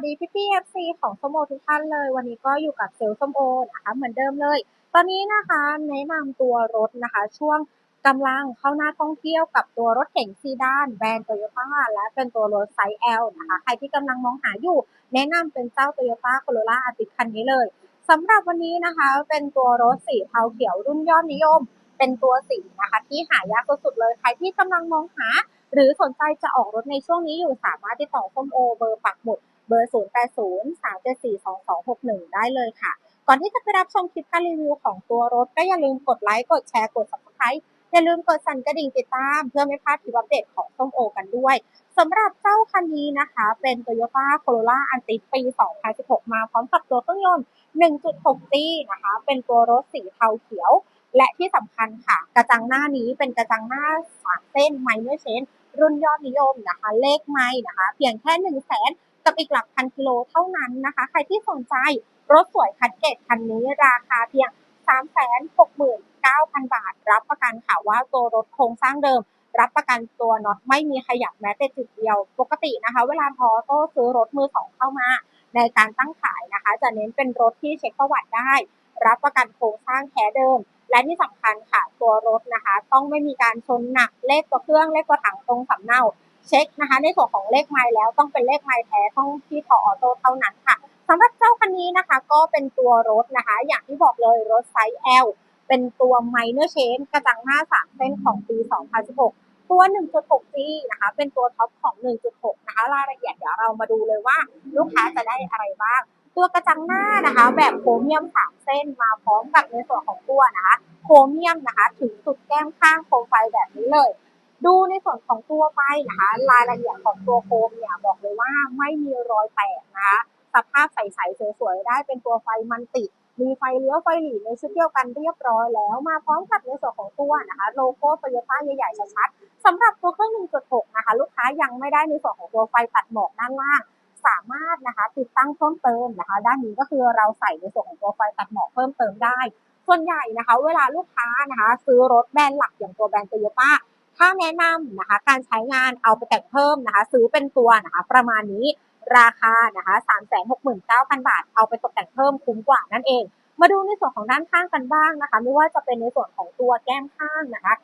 สวัสดีพี่พี่เอฟซีของส้มโอทุกท่านเลย วันนี้ก็อยู่กับเซลล์ส้มโอนะคะเหมือนเดิมเลย ตอนนี้นะคะแนะนำตัวรถนะคะ ช่วงกำลังเข้าหน้าท่องเที่ยวกับตัวรถเก๋งซีดานแบรนด์โตโยต้าและเป็นตัวรถไซส์ L นะคะ ใครที่กำลังมองหาอยู่ แนะนำเป็นเจ้า Toyota Corolla a r t i คันนี้เลยสำหรับวันนี้นะคะเป็นตัวรถสีเทาเขียวรุ่นยอดนิยม เป็นตัวสีนะคะ ที่หายากสุดๆเลยใครที่กำลังมองหา หรือสนใจจะออกรถในช่วงนี้อยู่สามารถติดต่อส้มโอเบอร์ปักหมุด เบอร์ 0 8 0 3 7 4 2 2 6 1 ได้เลยค่ะ ก่อนที่จะไปรับชมคลิปการรีวิวของตัวรถ ก็อย่าลืมกดไลค์ กดแชร์ กด subscribe อย่าลืมกดสั่นกระดิ่งติดตาม เพื่อไม่พลาดคลิปอัปเดตของส้มโอกันด้วยสำหรับเจ้าคันนี้นะคะ เป็น Toyota Corolla Antic ปี 2016 มาพร้อมกับตัวเครื่องยนต์ 1.6ตีนะคะ เป็นตัวรถสีเทาเขียว และที่สำคัญค่ะ กระจังหน้านี้เป็นกระจังหน้าสามเส้นไมเนอร์เชนรุ่นยอดนิยมนะคะ เลขไม้นะคะ เพียงแค่ 1 0 0 0 0แสน กับอีกหลักพันกิโลเท่านั้นนะคะ ใครที่สนใจรถสวยคัดเกตคันนี้ราคาเพียง 369,000 บาท รับประกันค่ะว่าตัวรถโครงสร้างเดิม รับประกันตัวน็อตไม่มีขยับแม้แต่จุดเดียว ปกตินะคะ เวลาทอโต้ซื้อรถมือสองเข้ามา ในการตั้งขายนะคะ จะเน้นเป็นรถที่เช็คประวัติได้ รับประกันโครงสร้างแท้เดิม และที่สำคัญค่ะตัวรถนะคะ ต้องไม่มีการชนหนักเลขตัวเครื่องเลขตัวถังตรงสำเนา เช็คนะคะ ในส่วนของเลขไมล์แล้วต้องเป็นเลขไมล์แท้ต้องที่ทอออโต้เท่านั้นค่ะสำหรับเจ้าคันนี้นะคะ ก็เป็นตัวรถนะคะ อย่างที่บอกเลยรถไซส์ L เป็นตัวไมเนอร์เชนกระจังหน้า3เส้นของปี 2016 ตัว 1.6G นะคะ เป็นตัวท็อปของ 1.6 นะคะ รายละเอียดเดี๋ยวเรามาดูเลยว่าลูกค้าจะได้อะไรบ้าง ตัวกระจังหน้านะคะ แบบโครเมียม3เส้นมาพร้อมกับในส่วนของตัวนะคะ โครเมียมนะคะ ถึงสุดแก้มข้างโคมไฟแบบนี้เลย ดูในส่วนของตัวไฟนะคะรายละเอียดของตัวโคมเนี่ยบอกเลยว่าไม่มีรอยแตกนะคะสภาพใสๆสวยๆได้เป็นตัวไฟมันติด มีไฟเลี้ยวไฟหลีในชุดเดียวกันเรียบร้อยแล้วมาพร้อมกับในส่วนของตัวนะคะโลโก้โตโยต้าใหญ่ๆชัดๆสำหรับตัวเครื่อง 1.6 นะคะ ลูกค้ายังไม่ได้ในส่วนของตัวไฟตัดหมอกด้านล่างสามารถนะคะติดตั้งเพิ่มเติมนะคะ ด้านนี้ก็คือเราใส่ในส่วนของตัวไฟตัดหมอกเพิ่มเติมได้ ส่วนใหญ่นะคะ เวลาลูกค้านะคะ ซื้อรถแบรนด์หลักอย่างตัวแบรนด์โตโยต้า ถ้าแนะนำนะคะการใช้งานเอาไปแต่งเพิ่มนะคะ ซื้อเป็นตัวนะคะประมาณนี้ราคานะคะ369,000 บาท เอาไปตกแต่งเพิ่มคุ้มกว่านั่นเอง มาดูในส่วนของด้านข้างกันบ้างนะคะ ไม่ว่าจะเป็นในส่วนของตัวแก้มข้างนะคะ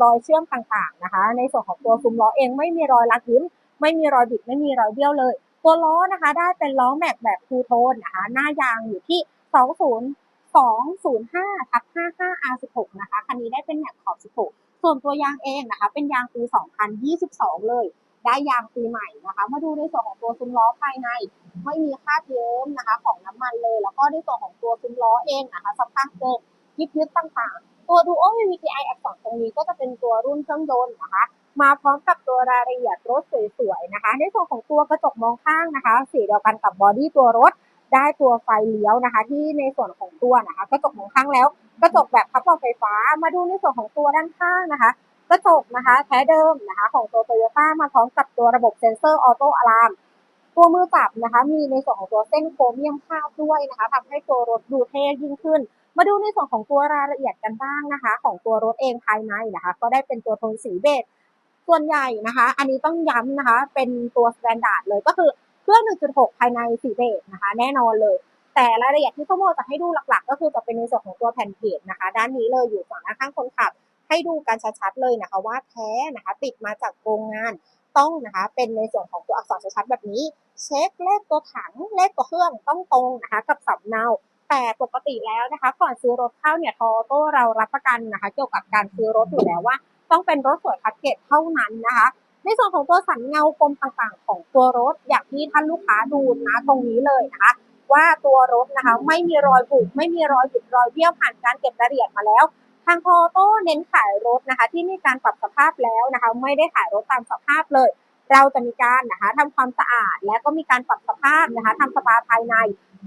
รอยเชื่อมต่างๆนะคะ ในส่วนของตัวซุ้มล้อเองไม่มีรอยลักยิ้ม ไม่มีรอยบิดไม่มีรอยเบี้ยวเลย ตัวล้อนะคะ ได้เป็นล้อแม็กแบบทูโทนนะคะ หน้ายางอยู่ที่ 20 205ทับ55 R16 นะคะ คันนี้ได้เป็นแม็กขอบ16 ส่วนตัวยางเองนะคะ เป็นยางปี 2022 เลย ได้ยางปีใหม่นะคะ มาดูในส่วนของตัวซุ้มล้อภายใน ไม่มีคราบเยิ้มนะคะ ของน้ำมันเลย แล้วก็ในส่วนของตัวซุ้มล้อเองนะคะสภาพเดิมยิบยึดต่างๆ ตัว Duo VVTi อักษรตรงนี้ก็จะเป็นตัวรุ่นเครื่องยนต์นะคะ มาพร้อมกับตัวรายละเอียดรถสวยๆนะคะ ในส่วนของตัวกระจกมองข้างนะคะ สีเดียวกันกับบอดี้ตัวรถ ได้ตัวไฟเลี้ยวนะคะ ที่ในส่วนของตัวนะคะกระจกมองข้างแล้วกระจกแบบพับเบาะไฟฟ้ามาดูในส่วนของตัวด้านข้างนะคะกระจกนะคะแท้เดิมนะคะของตัวโตโยต้ามาพร้อมกับตัวระบบเซ็นเซอร์ออโต้อะลามตัวมือจับนะคะมีในส่วนของตัวเส้นโครเมียมคาบด้วยนะคะทำให้ตัวรถดูเท่ยิ่งขึ้น มาดูในส่วนของตัวรายละเอียดกันบ้างนะคะ ของตัวรถเองภายในนะคะ ก็ได้เป็นตัวโทนสีเบจส่วนใหญ่นะคะ อันนี้ต้องย้ำนะคะ เป็นตัวสแตนดาร์ดเลยก็คือ เครื่อง 1.6 ภายในสีเบจนะคะ แน่นอนเลย แต่รายละเอียดที่ข้อมูลจะให้ดูหลักๆ ก็คือจะเป็นในส่วนของตัวแผ่นเพจนะคะ ด้านนี้เลยอยู่ฝั่งหน้าข้างคนขับ ให้ดูกันชัดๆเลยนะคะว่าแท้นะคะ ติดมาจากโรงงานต้องนะคะ เป็นในส่วนของตัวอักษรชัดๆแบบนี้ เช็คเลขตัวถังเลขตัวเครื่องต้องตรงนะคะ กับสำเนาแต่ปกติแล้วนะคะ ก่อนซื้อรถเข้าเนี่ยทอโต้เรารับประกันนะคะ เกี่ยวกับการซื้อรถอยู่แล้วว่า ต้องเป็นรถสวยคัดเกตเท่านั้นนะคะ ในส่วนของตัวสันเงาคมต่างๆ ของตัวรถอย่างที่ท่านลูกค้าดูนะตรงนี้เลยนะคะว่าตัวรถนะคะไม่มีรอยบุบไม่มีรอยบิดรอยเบี้ยวผ่านการเก็บรายละเอียดมาแล้ว ทางทอโต้เน้นขายรถนะคะที่มีการปรับสภาพแล้วนะคะไม่ได้ขายรถตามสภาพเลย เราจะมีการนะคะทำความสะอาด และก็มีการปรับสภาพนะคะทำสปาภายใน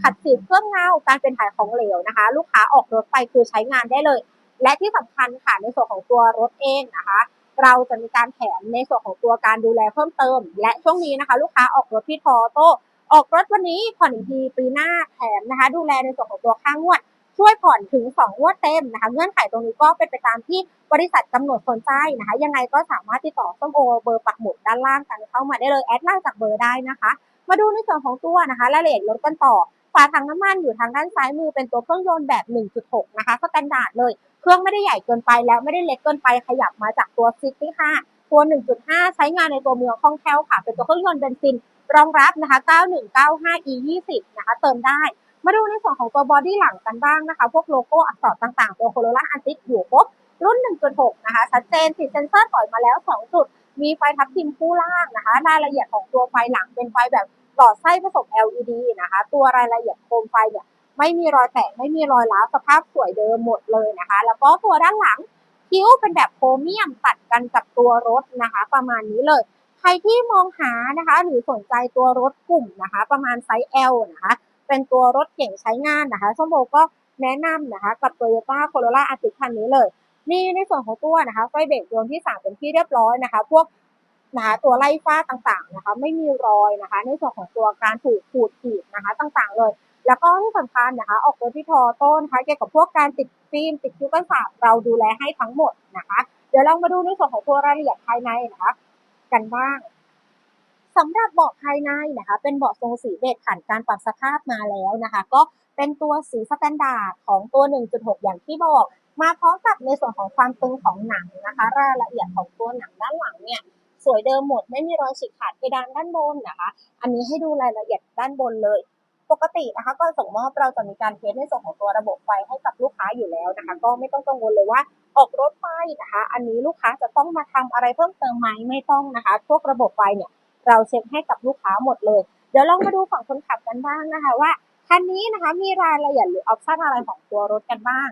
ขัดสีเครื่องเงาการเป็นถ่ายของเหลวนะคะ ลูกค้าออกรถไปคือใช้งานได้เลย และที่สำคัญค่ะในส่วนของตัวรถเองนะคะ เราจะมีการแถมในส่วนของตัวการดูแลเพิ่มเติม และช่วงนี้นะคะ ลูกค้าออกรถที่ทอโต้ออกรถวันนี้ผ่อนอีกทีปีหน้าแถมนะคะ ดูแลในส่วนของตัวค่างวด ช่วยผ่อนถึง2งวดเต็มนะคะ เงื่อนไขตรงนี้ก็เป็นไปตามที่บริษัทกำหนดสนใจนะคะ ยังไงก็สามารถติดต่อส้มโอเบอร์ปักหมุดด้านล่างกันเข้ามาได้เลยแอดไลน์จากเบอร์ได้นะคะ มาดูในส่วนของตัวนะคะรายละเอียดรถกันต่อ ฝาถังน้ำมันอยู่ทางด้านซ้ายมือเป็นตัวเครื่องยนต์แบบ 1.6 นะคะสแตนดาร์ดเลย เครื่องไม่ได้ใหญ่เกินไปแล้วไม่ได้เล็กเกินไปขยับมาจากตัวซิตี้ค่ะตัว 1.5 ใช้งานในตัวเมืองคล่องแคล่วค่ะ เป็นตัวเครื่องยนต์เบนซินรองรับนะคะ 9195 e 20 นะคะเติมได้ มาดูในส่วนของตัวบอดี้หลังกันบ้างนะคะ พวกโลโก้อักษรต่างๆ ตัวโคโรล่าอันติสอยู่ครบรุ่น 1.6 นะคะ ชัดเจนติดเซ็นเซอร์ถอยมาแล้ว 2 จุด มีไฟทับทิมคู่ล่างนะคะ รายละเอียดของตัวไฟหลังเป็นไฟแบบ หลอดไส้ผสม LED นะคะ ตัวรายละเอียดโคมไฟเนี่ยไม่มีรอยแตกไม่มีรอยร้าวสภาพสวยเดิมหมดเลยนะคะ แล้วก็ตัวด้านหลังคิ้วเป็นแบบโครเมียมตัดกันกับตัวรถนะคะ ประมาณนี้เลย ใครที่มองหานะคะ หรือสนใจตัวรถกลุ่มนะคะ ประมาณไซส์ L นะคะ เป็นตัวรถเก่งใช้งานนะคะส้มโบก็แนะนำนะคะ กับ Toyota Corolla a r t i คันนี้เลยนี่ในส่วนของตัวนะคะไฟเบรกดวงที่สามเป็นที่เรียบร้อยนะคะ พวก นะคะตัวไล่ฟ้าต่างๆนะคะ ไม่มีรอยนะคะ ในส่วนของตัวการถูกขูดขีดนะคะ ต่างๆเลย แล้วก็ที่สำคัญนะคะ ออกรถที่ทอต้นะคะเกี่ยวกับพวกการติดฟิล์มติดคิ้วกันสาบเราดูแลให้ทั้งหมดนะคะ เดี๋ยวเรามาดูในส่วนของตัวรายละเอียดภายในนะคะ กันบ้างสำหรับเบาะภายในนะคะ เป็นเบาะทรงสีเบจผ่านการปรับสภาพมาแล้วนะคะ ก็เป็นตัวสีสแตนดาร์ดของตัว 1.6 อย่างที่บอก มาพร้อมกับในส่วนของความตึงของหนังนะคะ รายละเอียดของตัวหนังด้านหลังเนี่ย วยเดิมหมดไม่มีรอยฉีกขาดเพดานด้านบนนะคะ อันนี้ให้ดูรายละเอียดด้านบนเลย ปกตินะคะก็ส่งมอบเราจะมีการเทสในส่วนของตัวระบบไฟให้กับลูกค้าอยู่แล้วนะคะ ก็ไม่ต้องกังวลเลยว่าออกรถไฟนะคะ อันนี้ลูกค้าจะต้องมาทำอะไรเพิ่มเติมไหมไม่ต้องนะคะ พวกระบบไฟเนี่ยเราเช็คให้กับลูกค้าหมดเลย เดี๋ยวลองมาดูฝั่งคนขับกันบ้างนะคะว่าคันนี้นะคะมีรายละเอียดหรือออปชั่นอะไรของตัวรถกันบ้าง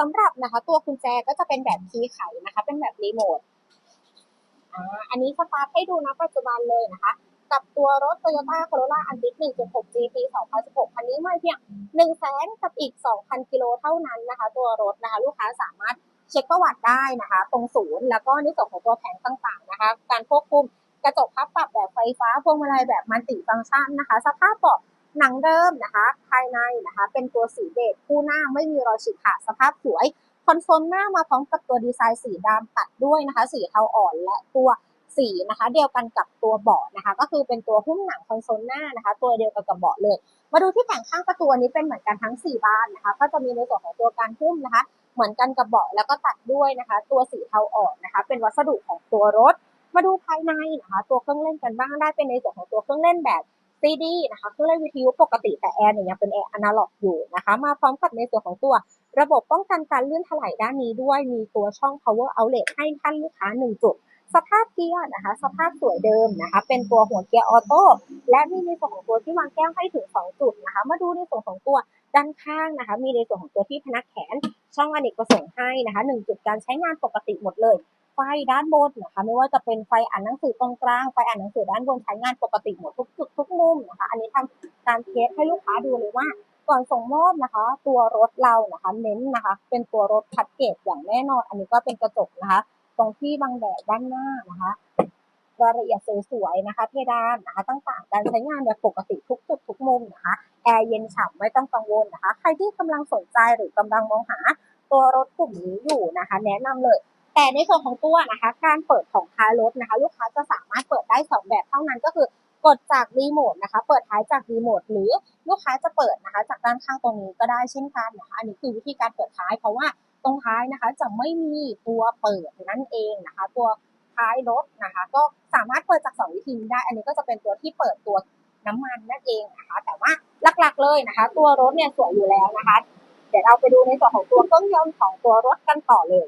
สำหรับนะคะ ตัวกุญแจก็จะเป็นแบบคีย์ไขนะคะ เป็นแบบรีโมทอ่าอันนี้สตาร์ทให้ดูนะปัจจุบันเลยนะคะ กับตัวรถ Toyota Corolla a n t i 1.6 G ปี 2016 คันนี้ไม่เพียง1 0 0 0 0แสนกับอีก 2,000 กิโลเท่านั้นนะคะ ตัวรถนะคะ ลูกค้าสามารถเช็คประวัติได้นะคะ ตรงศูนย์ แล้วก็ในส่วนของตัวแผงต่างๆนะคะ การควบคุมกระจกพับปรับแบบไฟฟ้าพวงมาลัยแบบมัลติฟังก์ชันนะคะ สภาพเบาะ หนังเดิมนะคะ ภายในนะคะ เป็นตัวสีเบจคู่หน้าไม่มีรอยฉีกขาดสภาพสวยคอนโซลหน้ามาพร้อมกับตัวดีไซน์สีดำตัดด้วยนะคะ สีเทาอ่อนและตัวสีนะคะ เดียวกันกับตัวเบาะนะคะ ก็คือเป็นตัวหุ้มหนังคอนโซลหน้านะคะ ตัวเดียวกันกับเบาะเลย มาดูที่แผงข้างประตูนี้เป็นเหมือนกันทั้ง 4 บานนะคะ ก็จะมีในส่วนของตัวการหุ้มนะคะ เหมือนกันกับเบาะแล้วก็ตัดด้วยนะคะ ตัวสีเทาอ่อนนะคะ เป็นวัสดุของตัวรถ มาดูภายในนะคะ ตัวเครื่องเล่นกันบ้างได้เป็นในส่วนของตัวเครื่องเล่นแบบ ซีดีนะคะเครื่องเล่นวิทยุปกติแต่แอร์เนี่ยยังเป็นแอร์อนาล็อกอยู่นะคะมาพร้อมกับในส่วนของตัวระบบป้องกันการเลื่อนถลายด้านนี้ด้วยมีตัวช่อง power outlet ให้ท่านลูกค้า 1 จุด สภาพเกียร์นะคะ สภาพสวยเดิมนะคะ เป็นตัวหัวเกียร์ออโต้และมีในส่วนของตัวที่วางแก้วให้ถึง 2 จุดนะคะ มาดูในส่วนของตัว ด้านข้างนะคะ มีในส่วนของตัวที่พนักแขน ช่องอเนกประสงค์ให้นะคะ1จุดการใช้งานปกติหมดเลย ไฟด้านบนนะคะ ไม่ว่าจะเป็นไฟอ่านหนังสือตรงกลาง ไฟอ่านหนังสือด้านบนใช้งานปกติหมดทุกจุดทุกมุมนะคะ อันนี้ทำการเทสให้ลูกค้าดูเลยว่าก่อนส่งมอบนะคะ ตัวรถเรานะคะเน้นนะคะ เป็นตัวรถคัดเกรดอย่างแน่นอน อันนี้ก็เป็นกระจกนะคะ ตรงที่บังแดดด้านหน้านะคะ รายละเอียดสวยๆนะคะเพดานนะคะต่างๆ การใช้งานแบบปกติทุกจุดทุกมุมนะคะแอร์เย็นฉ่ำไม่ต้องกังวลนะคะ ใครที่กำลังสนใจหรือกำลังมองหาตัวรถกลุ่มนี้อยู่นะคะ แนะนำเลย แต่ในส่วนของตัวนะคะ การเปิดของท้ายรถนะคะ ลูกค้าจะสามารถเปิดได้สองแบบเท่านั้นก็คือกดจากรีโมทนะคะ เปิดท้ายจากรีโมทหรือลูกค้าจะเปิดนะคะ จากด้านข้างตรงนี้ก็ได้เช่นกันนะคะอันนี้คือวิธีการเปิดท้ายเพราะว่าตรงท้ายนะคะจะไม่มีตัวเปิดนั่นเองนะคะ ตัว ท้ายรถนะคะ ก็สามารถเปิดจากสองวิธีนี้ได้ อันนี้ก็จะเป็นตัวที่เปิดตัวน้ำมันนั่นเองนะคะ แต่ว่าหลักๆเลยนะคะ ตัวรถเนี่ยสวยอยู่แล้วนะคะ เดี๋ยวเราไปดูในส่วนของตัวเครื่องยนต์ของตัวรถกันต่อเลย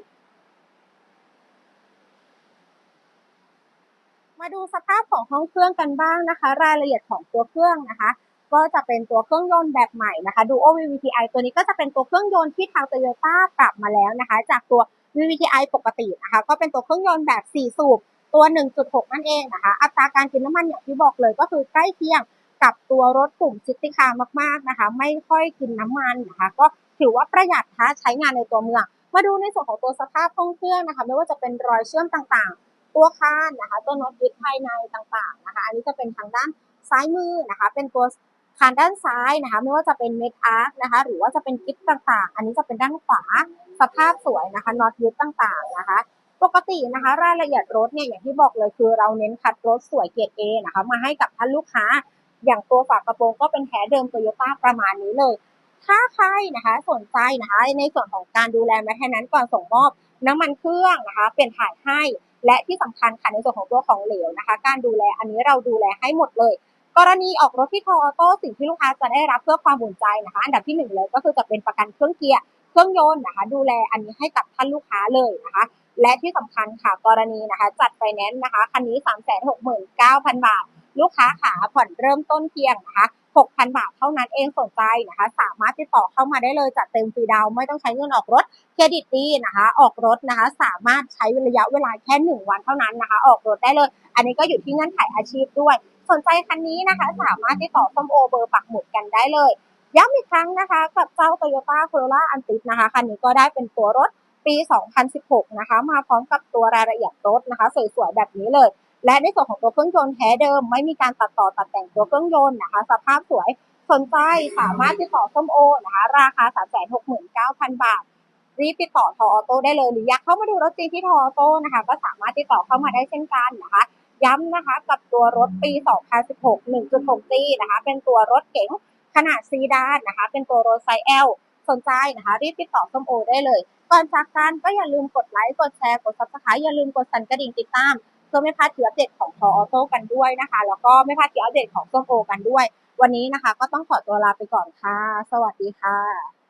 มาดูสภาพของห้องเครื่องกันบ้างนะคะ รายละเอียดของตัวเครื่องนะคะ ก็จะเป็นตัวเครื่องยนต์แบบใหม่นะคะ Duo VVTi ตัวนี้ก็จะเป็นตัวเครื่องยนต์ที่ทาง Toyota ปรับมาแล้วนะคะ จากตัว VVTi ปกตินะคะ ก็เป็นตัวเครื่องยนต์แบบ 4 สูบ ตัว 1.6 นั่นเองนะคะ อัตราการกินน้ำมันอย่างที่บอกเลยก็คือใกล้เคียงกับตัวรถกลุ่มซิตี้คาร์มากๆนะคะ ไม่ค่อยกินน้ำมันนะคะ ก็ถือว่าประหยัดค่ะใช้งานในตัวเมือง มาดูในส่วนของตัวสภาพห้องเครื่องนะคะ ไม่ว่าจะเป็นรอยเชื่อมต่างๆ ตัวคานนะคะ ตัวน็อตยึดภายในต่างๆนะคะ อันนี้จะเป็นทางด้านซ้ายมือนะคะ เป็นตัว คานด้านซ้ายนะคะ ไม่ว่าจะเป็นเมทอาร์นะคะ หรือว่าจะเป็นกิฟต่างๆ อันนี้จะเป็นด้านขวา สภาพสวยนะคะน็อตยึดต่างๆนะคะ ปกตินะคะ รายละเอียดรถเนี่ยอย่างที่บอกเลยคือเราเน้นคัดรถสวยเกรด A นะคะ มาให้กับท่านลูกค้า อย่างตัวฝากระโปรงก็เป็นแท้เดิมโตโยต้าประมาณนี้เลย ถ้าใครนะคะสนใจนะคะ ในส่วนของการดูแลแมทนั้นก่อนส่งมอบน้ำมันเครื่องนะคะเปลี่ยนถ่ายให้ และที่สำคัญค่ะในส่วนของตัวของเหลวนะคะ การดูแลอันนี้เราดูแลให้หมดเลย กรณีออกรถที่ทออโต้สิ่งที่ลูกค้าจะได้รับเพื่อความอุ่นใจนะคะ อันดับที่หนึ่งเลยก็คือจะเป็นประกันเครื่องเกียร์เครื่องยนต์นะคะ ดูแลอันนี้ให้กับท่านลูกค้าเลยนะคะ และที่สำคัญค่ะกรณีนะคะ จัดไฟแนนซ์นะคะคันนี้ 3 6 9 0 0 0 บาท ลูกค้าขาผ่อนเริ่มต้นเพียงนะคะ6,000 บาทเท่านั้นเองสนใจนะคะ สามารถติดต่อเข้ามาได้เลยจัดเต็มฟรีดาวไม่ต้องใช้เงินออกรถเครดิตดีนะคะ ออกรถนะคะ สามารถใช้ระยะเวลาแค่ 1 วันเท่านั้นนะคะ ออกรถได้เลย อันนี้ก็อยู่ที่เงื่อนไขอาชีพด้วย สนใจคันนี้นะคะ สามารถติดต่อส้มโอเบอร์ปักหมุดกันได้เลยย้ำอีกครั้งนะคะ กับเจ้า Toyota Corolla Antis นะคะ คันนี้ก็ได้เป็นตัวรถปี 2016 นะคะ มาพร้อมกับตัวรายละเอียดรถนะคะ สวยๆ แบบนี้เลย และในส่วนของตัวเครื่องยนต์แท้เดิม ไม่มีการตัดต่อตัดแต่งตัวเครื่องยนต์นะคะ สภาพสวยสนใจสามารถติดต่อส้มโอนะคะ ราคา 369,000 บาท รีบติดต่อทออโต้ได้เลย หรืออยากเข้ามาดูรถจริงที่ทออโต้นะคะ ก็สามารถติดต่อเข้ามาได้เช่นกันนะคะ ย้ำนะคะกับตัวรถปี 2016 1.6G นะคะเป็นตัวรถเก๋งขนาดซีดานนะคะเป็นตัวรถไซส์ L สนใจนะคะรีบติดต่อส้มโอได้เลย ก่อนจากกันก็อย่าลืมกดไลค์ กดแชร์ กด subscribe อย่าลืมกดสั่นกระดิ่งติดตาม เพื่อไม่พลาดคลิปอัปเดตของทออโต้กันด้วยนะคะ แล้วก็ไม่พลาดคลิปอัปเดตของส้มโอกันด้วย วันนี้นะคะ ก็ต้องขอตัวลาไปก่อนค่ะ สวัสดีค่ะ